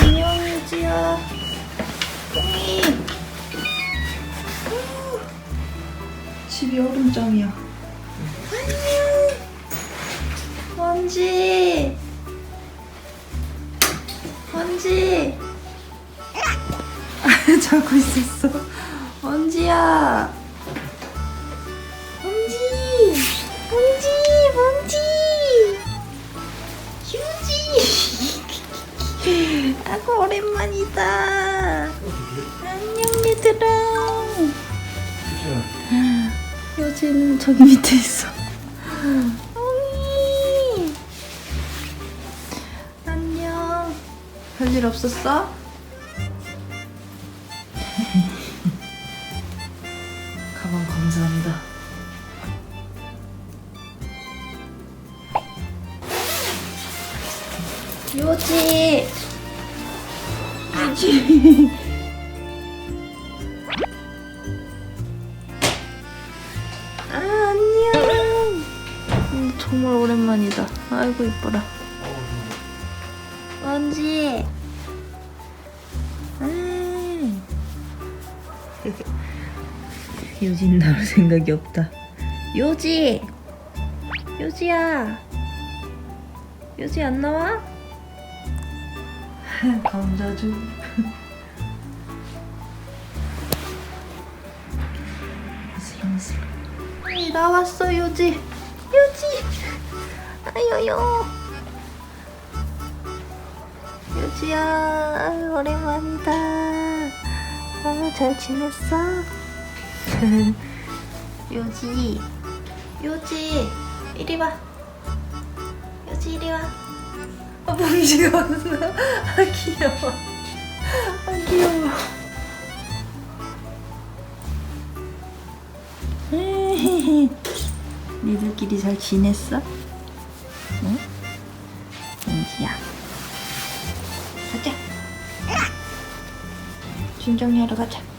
안녕, 유지야. 콩이. 집이 얼음장이야. 안녕. 원지. 원지. 자고 있었어. 원지야. 원지. 원지. 아구 오랜만이다. 안녕 얘들아. 요즘 저기 밑에 있어. 안녕. 별일 없었어? 가방 감사합니다. 요지. 요지. 아 안녕. 음, 정말 오랜만이다. 아이고 이뻐라. 먼지. 음. 요진 나올 생각이 없다. 요지. 요지야. 요지 안 나와? 감자주. 슬렁슬렁. 아이, 나왔어 요지. 요지. 아유요. 요지야 오랜만이다. 아, 잘 지냈어? 요지. 요지. 이리 와. 요지 이리 와. 아, 봉지가 왔나? 아, 귀여워. 아, 귀여워. 니들끼리 잘 지냈어? 응? 봉지야. 가자. 진정리 하러 가자.